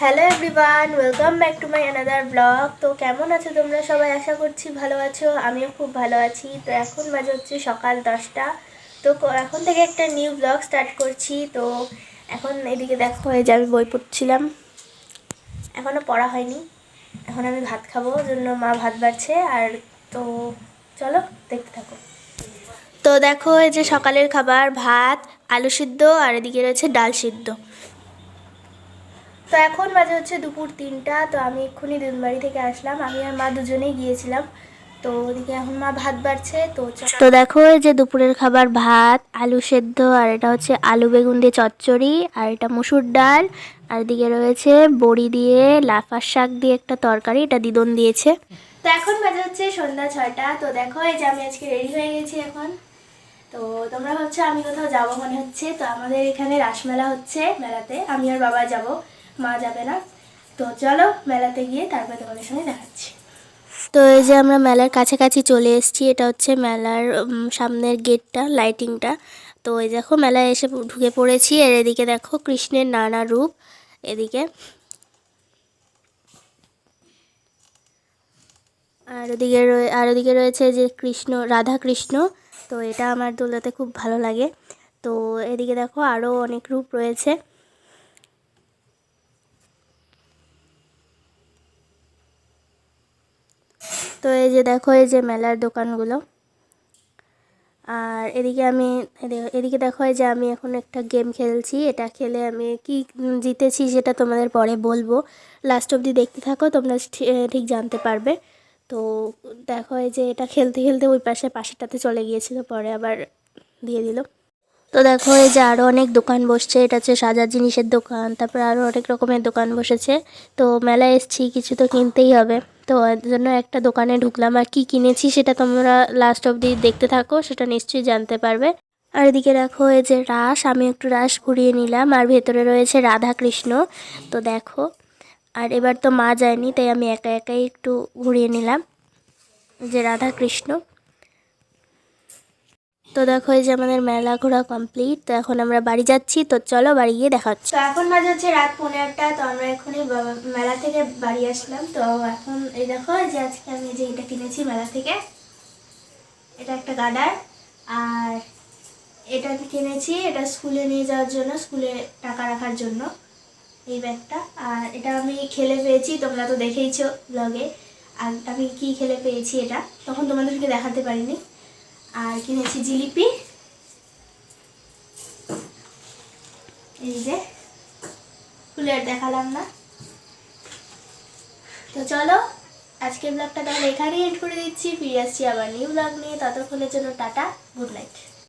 Hello everyone welcome back to my another blog তো কেমন আছো তোমরা সবাই? আশা করছি ভালো আছো, আমিও খুব ভালো আছি। তো এখন বাজে হচ্ছে সকাল দশটা। তো এখন থেকে একটা নিউ ব্লগ স্টার্ট করছি। তো এখন এদিকে দেখো, এই যে আমি বই পড়ছিলাম। এখনও পড়া হয়নি। এখন আমি ভাত খাব জন্য মা ভাত বাড়ছে। আর তো চলো, দেখতে থাকো। তো দেখো, এই যে সকালের খাবার, ভাত, আলু সিদ্ধ, আর এদিকে রয়েছে ডাল সিদ্ধ। তো এখন বাজে হচ্ছে দুপুর তিনটা তো আমি এক্ষুনি দিনবাড়ি থেকে আসলাম। আমি আর মা দুজনেই গিয়েছিলাম। তো ওদিকে এখন মা ভাত বাড়ছে তো তো দেখো এই যে দুপুরের খাবার ভাত আলু সেদ্ধ আর এটা হচ্ছে আলু বেগুন দিয়ে চচ্চড়ি আর এটা মুসুর ডাল আর এদিকে রয়েছে বড়ি দিয়ে লাফার শাক দিয়ে একটা তরকারি এটা দিদন দিয়েছে। তো এখন বাজে হচ্ছে সন্ধ্যা ছয়টা তো দেখো এই যে আমি আজকে রেডি হয়ে গেছি এখন। তো তোমরা ভাবছ আমি কোথাও যাব মনে হচ্ছে তো আমাদের এখানে রাসমেলা হচ্ছে মেলাতে আমি আর বাবা যাব। মা যাবে না। তো চলো মেলাতে গিয়ে তারপরে তোমাদের সঙ্গে দেখাচ্ছি। তো এই যে আমরা মেলার কাছাকাছি চলে এসেছি, এটা হচ্ছে মেলার সামনের গেটটা লাইটিংটা তো এই দেখো মেলায় এসে ঢুকে পড়েছি, আর এদিকে দেখো কৃষ্ণের নানা রূপ, এদিকে। আর ওদিকে আর ওদিকে রয়েছে যে কৃষ্ণ রাধা কৃষ্ণ তো এটা আমার দোলাতে খুব ভালো লাগে। তো এদিকে দেখো আরও অনেক রূপ রয়েছে। তো এই যে দেখো, এই যে মেলার দোকানগুলো। আর এদিকে আমি এদি- এদিকে দেখো যে আমি এখন একটা গেম খেলছি। এটা খেলে আমি কি জিতেছি সেটা তোমাদের পরে বলব। লাস্ট অবধি দেখতে থাকো, তোমরা ঠিক জানতে পারবে। তো দেখো যে এটা খেলতে খেলতে ওই পাশে পাশেটাতে চলে গিয়েছিল, পরে আবার দিয়ে দিল। তো দেখো, এই যে আরও অনেক দোকান বসছে। এটা হচ্ছে সাজার জিনিসের দোকান, তারপরে আরও অনেক রকমের দোকান বসেছে। তো মেলায় এসছি, কিছু তো কিনতেই হবে। তো এর জন্য একটা দোকানে ঢুকলাম আর কি কিনেছি সেটা তোমরা লাস্ট অবধি দেখতে থাকো, সেটা নিশ্চয়ই জানতে পারবে। আর এদিকে দেখো, এই যে রাস, আমি একটু রাস ঘুরিয়ে নিলাম আর ভেতরে রয়েছে রাধা কৃষ্ণ তো দেখো, আর এবার তো মা যায়নি, তাই আমি একা একাই একটু ঘুরিয়ে নিলাম। যে রাধা কৃষ্ণ তো দেখো এই যে আমাদের মেলা ঘোরা কমপ্লিট তো এখন আমরা বাড়ি যাচ্ছি, তো চলো বাড়ি গিয়ে দেখা হচ্ছে। তো এখন বাজে হচ্ছে রাত পৌনে আটটা তো আমরা এখনই মেলা থেকে বাড়ি আসলাম। তো এখন এই দেখো যে আজকে আমি যে এটা কিনেছি মেলা থেকে, এটা একটা গার্ডার আর এটা কিনেছি, এটা স্কুলে নিয়ে যাওয়ার জন্য, স্কুলে টাকা রাখার জন্য, এই ব্যাগটা। আর এটা আমি খেলে পেয়েছি, তোমরা তো দেখেইছো ব্লগে আর আমি কি খেলে পেয়েছি এটা, তখন তোমাদেরকে দেখাতে পারিনি। আর কিনেছি জিলিপি। এই যে খুলে দেখালাম না। তো চলো, আজকের ব্লগটা তাহলে এখানেই এন্ড করে দিচ্ছি। ফিরে আসছি আবার নিউ ব্লগ নিয়ে। ততক্ষণের জন্য টাটা গুড নাইট